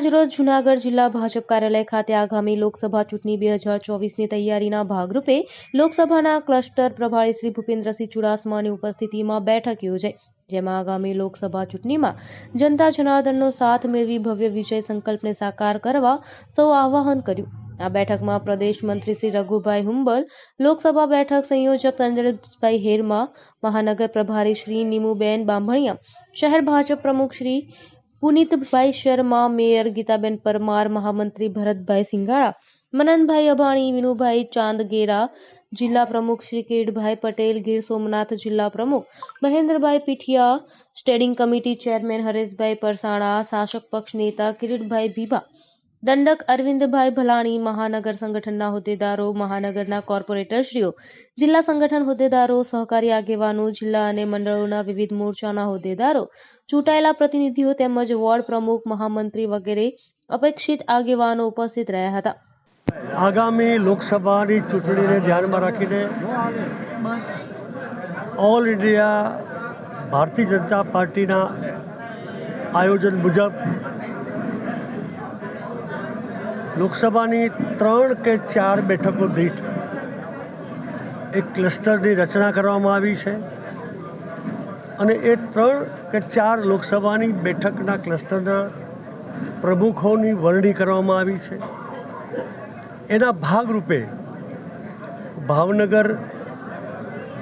આજરોજ જૂનાગઢ જિલ્લા ભાજપ કાર્યાલય ખાતે આગામી લોકસભા ચૂંટણી બે હજાર ચોવીસની તૈયારીના ભાગરૂપે લોકસભાના ક્લસ્ટર પ્રભારી શ્રી ભૂપેન્દ્રસિંહ ચુડાસમાની ઉપસ્થિતિમાં બેઠક યોજાઈ. જેમાં આગામી લોકસભા ચૂંટણીમાં જનતા જનાર્દનનો સાથ મેળવી ભવ્ય વિજય સંકલ્પને સાકાર કરવા સૌ આહ્વાન કર્યું. આ બેઠકમાં પ્રદેશ મંત્રી શ્રી રઘુભાઈ હુંબલ, લોકસભા બેઠક સંયોજક ચંદ્રભાઈ હેરમા, મહાનગર પ્રભારી શ્રી નીમુબેન બાંભણિયા શહેર ભાજપ પ્રમુખ શ્રી પુનિતભાઈ શર્મા, મેયર ગીતાબેન પરમાર, મહામંત્રી ભરતભાઈ સિંગાળા મનનભાઈ અભાણી, વિનુભાઈ ચાંદગેરા, જિલ્લા પ્રમુખ શ્રી કિરીટભાઈ પટેલ, ગીર સોમનાથ જિલ્લા પ્રમુખ Mahendrabhai Pithiya, standing committee chairman Hareshbhai Parsana, શાસક પક્ષ નેતા કિરીટભાઈ ભીભા દંડક અરવિંદભાઈ ભલાણી મહાનગર સંગઠનના હોદ્દેદારો, મહાનગરના કોર્પોરેટરશ્રીઓ, જિલ્લા સંગઠન હોદ્દેદારો, સહકારી આગેવાનો, જિલ્લા અને મંડળોના વિવિધ મોરચાના હોદ્દેદારો, ચૂંટાયેલા પ્રતિનિધિઓ તેમજ વોર્ડ પ્રમુખ, મહામંત્રી વગેરે અપેક્ષિત આગેવાનો ઉપસ્થિત રહ્યા હતા. આગામી લોકસભાની ચૂંટણીને ધ્યાનમાં રાખીને ઓલ ઇન્ડિયા ભારતીય જનતા પાર્ટીના આયોજન મુજબ લોકસભાની ત્રણ કે ચાર બેઠકો દીઠ એક ક્લસ્ટરની રચના કરવામાં આવી છે અને એ ત્રણ કે ચાર લોકસભાની બેઠકના ક્લસ્ટરના પ્રમુખોની વરણી કરવામાં આવી છે. એના ભાગરૂપે ભાવનગર,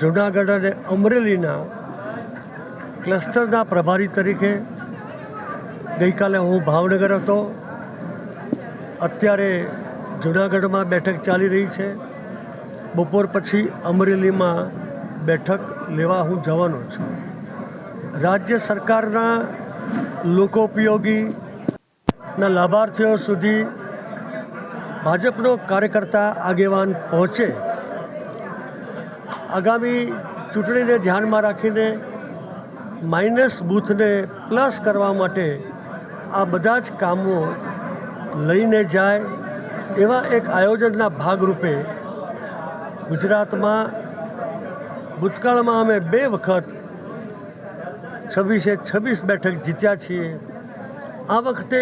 જૂનાગઢ અને અમરેલીના ક્લસ્ટરના પ્રભારી તરીકે ગઈકાલે હું ભાવનગર હતો. અત્યારે જૂનાગઢમાં બેઠક ચાલી રહી છે. બપોર પછી અમરેલીમાં બેઠક લેવા હું જવાનો છું. રાજ્ય સરકારના લોકોપયોગીના લાભાર્થીઓ સુધી ભાજપનો કાર્યકર્તા આગેવાન પહોંચે. આગામી ચૂંટણીને ધ્યાનમાં રાખીને માઇનસ બૂથને પ્લસ કરવા માટે આ બધા જ કામો લઈને જાય એવા એક આયોજનના ભાગરૂપે ગુજરાતમાં ભૂતકાળમાં અમે બે વખત છવ્વીસે છવ્વીસ બેઠક જીત્યા છીએ. આ વખતે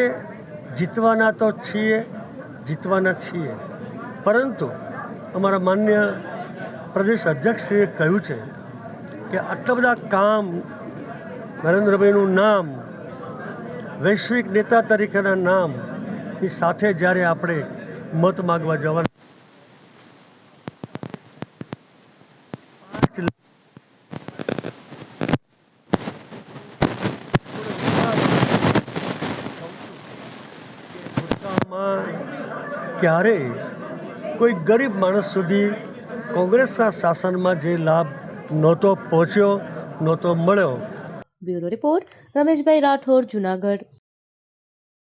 જીતવાના તો છીએ, જીતવાના છીએ. પરંતુ અમારા માન્ય પ્રદેશ અધ્યક્ષશ્રીએ કહ્યું છે કે આટલા બધા કામ નરેન્દ્રભાઈનું નામ, વૈશ્વિક નેતા તરીકેના નામની સાથે જ્યારે આપણે મત માગવા જવાના ક્યારે કોઈ ગરીબ માણસ સુધી કોંગ્રેસના શાસનમાં જે લાભ નહોતો પહોંચ્યો, નહોતો મળ્યો? Bureau report, Rameshbhai Rathod, Junagadh.